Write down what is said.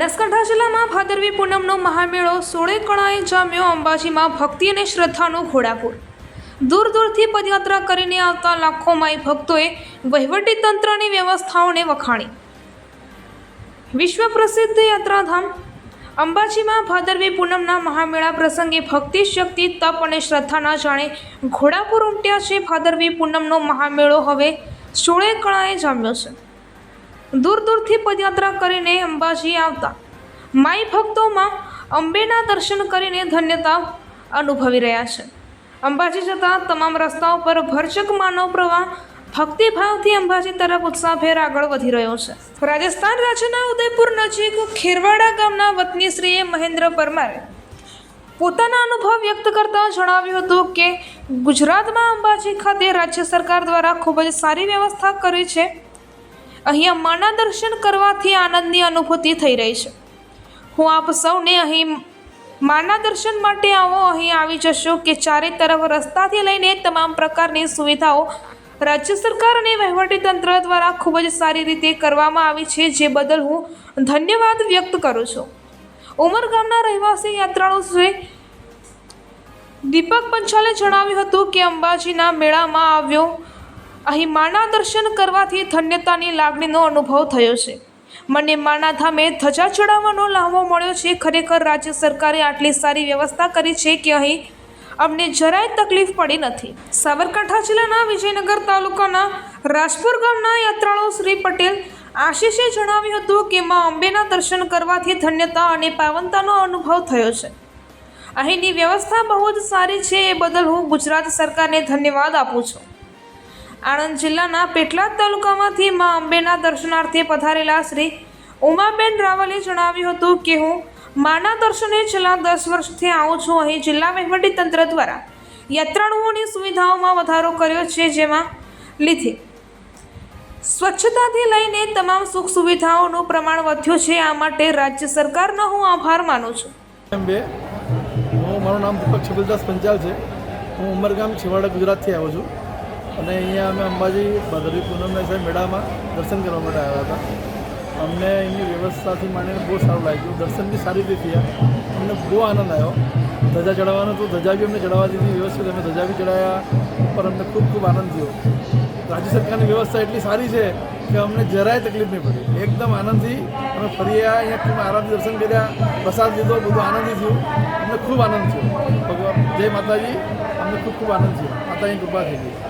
બનાસકાંઠા જિલ્લામાં ભાદરવી પૂનમનો મહામેળો સોળે કણાએ જામ્યો અંબાજીમાં ભક્તિ અને શ્રદ્ધાનું ઘોડાપુર. દૂર દૂરથી પદયાત્રા કરીને આવતા લાખો ભક્તોએ વહીવટી તંત્રની વ્યવસ્થાઓને વખાણી. વિશ્વ પ્રસિદ્ધ યાત્રાધામ. અંબાજીમાં ભાદરવી પૂનમના મહામેળા પ્રસંગે ભક્તિ, શક્તિ, તપ અને શ્રદ્ધાના જાણે ઘોડાપુર ઉમટ્યા છે ભાદરવી પૂનમનો મહામેળો. હવે સોળે કણાએ જામ્યો છે. દૂર દૂરથી પદયાત્રા કરીને અંબાજી આવતા. માઈ ભક્તોમાં અંબેના દર્શન કરીને ધન્યતા અનુભવી રહ્યા છે. અંબાજી જતા તમામ રસ્તાઓ પર ભરચક માનવ પ્રવાહ ભક્તિભાવથી અંબાજી તરફ ઉત્સાહભેર આગળ વધી રહ્યો છે. રાજસ્થાન રાજ્યના ઉદયપુર નજીક ખેરવાડા ગામના વતની શ્રીએ મહેન્દ્ર પરમારે પોતાના અનુભવ વ્યક્ત કરતા જણાવ્યું હતું કે, ગુજરાતમાં અંબાજી ખાતે રાજ્ય સરકાર દ્વારા ખૂબ જ સારી વ્યવસ્થા કરી છે. અહીંયા માના દર્શન કરવાથી આનંદની અનુભૂતિ થઈ રહી છે. હું આપ સૌને અહીં માના દર્શન માટે આવો, અહીં આવી જશો કે ચારે તરફ રસ્તાથી લઈને તમામ પ્રકારની સુવિધાઓ રાજ્ય સરકાર અને વહીવટીતંત્ર દ્વારા ખૂબ જ સારી રીતે કરવામાં આવી છે, જે બદલ હું ધન્યવાદ વ્યક્ત કરું છું. ઉમર ગામના રહેવાસી યાત્રાળુ શ્રી દીપક પંચાલે જણાવ્યું હતું કે અંબાજીના મેળામાં આવ્યો અહીં માના દર્શન કરવાથી ધન્યતાની લાગણીનો અનુભવ થયો છે. મને માના ધામે ધજા ચડાવવાનો લાહવો મળ્યો છે. ખરેખર રાજ્ય સરકારે આટલી સારી વ્યવસ્થા કરી છે કે અહીં અમને જરાય તકલીફ પડી નથી. સાબરકાંઠા જિલ્લાના વિજયનગર તાલુકાના રાજપુર ગામના યાત્રાળુ શ્રી પટેલ આશીષે જણાવ્યું હતું કે મા અંબેના દર્શન કરવાથી ધન્યતા અને પાવનતાનો અનુભવ થયો છે. અહીંની વ્યવસ્થા બહુ જ સારી છે. એ બદલ હું ગુજરાત સરકારને ધન્યવાદ આપું છું. આણંદ જિલ્લાના પેટલાદ તાલુકામાંથી મા અંબેના દર્શનાર્થે પધારેલા શ્રી ઉમાબેન રાવલે જણાવ્યું હતું કે, હું માના દર્શને છેલ્લા દસ વર્ષથી આવું છું. અહીં જિલ્લા તંત્ર દ્વારા યાત્રાળુઓની સુવિધાઓમાં વધારો કર્યો છે, જેમાં લીધે સ્વચ્છતાથી લઈને તમામ સુખ સુવિધાઓનું પ્રમાણ વધ્યું છે. આ માટે રાજ્ય સરકારનો હું આભાર માનું છું. અંબે, હું મારું નામ દીપક છબીલદાસ પંચાલ છે. હું ઉમરગામ છેવાડા ગુજરાતથી આવ્યો છું. અને અહીંયા અમે અંબાજી ભાદરવી પૂનમના સાહેબ મેળામાં દર્શન કરવા માટે આવ્યા હતા. અમને અહીંની વ્યવસ્થાથી માંડીને બહુ સારું લાગ્યું. દર્શન બી સારી રીતે થયા. અમને બહુ આનંદ આવ્યો. ધજા ચડાવવાનો તો ધજા બી અમને ચડાવવા દીધી વ્યવસ્થિત અમે ધજા બી ચડાવ્યા પર અમને ખૂબ ખૂબ આનંદ થયો. રાજ્ય સરકારની વ્યવસ્થા એટલી સારી છે કે અમને જરાય તકલીફ નહીં પડી. એકદમ આનંદથી અમે ફરી આવ્યા અહીંયા ખૂબ આરામથી દર્શન કર્યા, પ્રસાદ લીધો, બધું આનંદથી થયું. અમને ખૂબ આનંદ થયો. ભગવાન, જય માતાજી. અમને ખૂબ ખૂબ આનંદ થયો. માતાની કૃપા થઈ ગઈ.